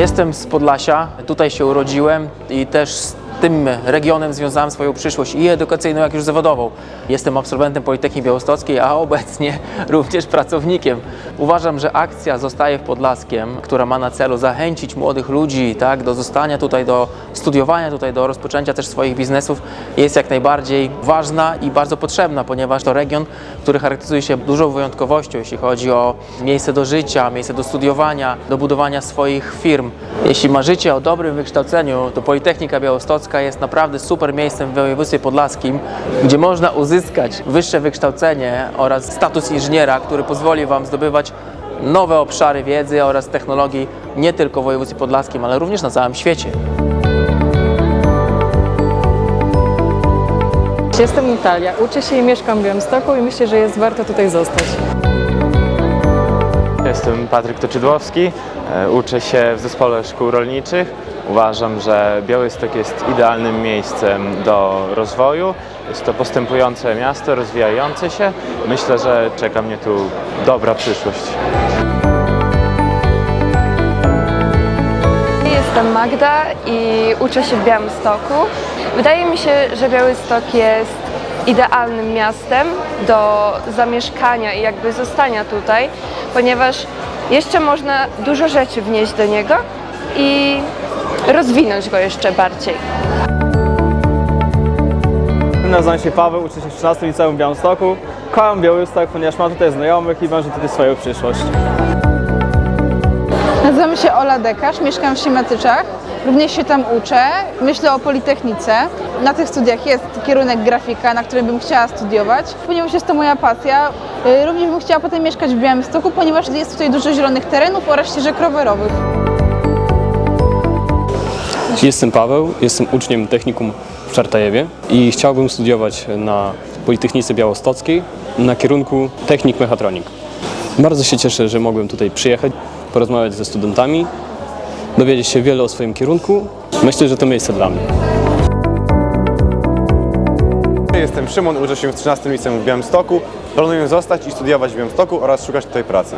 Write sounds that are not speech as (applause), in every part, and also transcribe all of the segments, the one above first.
Jestem z Podlasia, tutaj się urodziłem i też tym regionem związałem swoją przyszłość i edukacyjną, jak już zawodową. Jestem absolwentem Politechniki Białostockiej, a obecnie (laughs) również pracownikiem. Uważam, że akcja Zostaje w Podlaskiem, która ma na celu zachęcić młodych ludzi tak, do zostania tutaj, do studiowania tutaj, do rozpoczęcia też swoich biznesów, jest jak najbardziej ważna i bardzo potrzebna, ponieważ to region, który charakteryzuje się dużą wyjątkowością, jeśli chodzi o miejsce do życia, miejsce do studiowania, do budowania swoich firm. Jeśli marzycie o dobrym wykształceniu, to Politechnika Białostocka jest naprawdę super miejscem w województwie podlaskim, gdzie można uzyskać wyższe wykształcenie oraz status inżyniera, który pozwoli Wam zdobywać nowe obszary wiedzy oraz technologii nie tylko w województwie podlaskim, ale również na całym świecie. Jestem Natalia, uczę się i mieszkam w Białymstoku i myślę, że jest warto tutaj zostać. Jestem Patryk Toczydłowski, e, uczę się w Zespole Szkół Rolniczych. Uważam, że Białystok jest idealnym miejscem do rozwoju. Jest to postępujące miasto, rozwijające się. Myślę, że czeka mnie tu dobra przyszłość. Jestem Magda i uczę się w Białymstoku. Wydaje mi się, że Białystok jest idealnym miastem do zamieszkania i jakby zostania tutaj, ponieważ jeszcze można dużo rzeczy wnieść do niego i rozwinąć go jeszcze bardziej. Nazywam się Paweł, uczę się w 13 liceum w Białymstoku. Kocham Białystok, ponieważ mam tutaj znajomych i marzę tutaj swoją przyszłość. Nazywam się Ola Dekarz, mieszkam w Siemiatyczach. Również się tam uczę. Myślę o Politechnice. Na tych studiach jest kierunek grafika, na którym bym chciała studiować. Ponieważ jest to moja pasja, y, również bym chciała potem mieszkać w Białymstoku, ponieważ jest tutaj dużo zielonych terenów oraz ścieżek rowerowych. Jestem Paweł, jestem uczniem technikum w Czartajewie i chciałbym studiować na Politechnice Białostockiej na kierunku technik mechatronik. Bardzo się cieszę, że mogłem tutaj przyjechać, porozmawiać ze studentami, dowiedzieć się wiele o swoim kierunku. Myślę, że to miejsce dla mnie. Jestem Szymon, uczę się w 13 liceum w Białymstoku. Planuję zostać i studiować w Białymstoku oraz szukać tutaj pracy.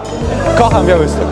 Kocham Białystok!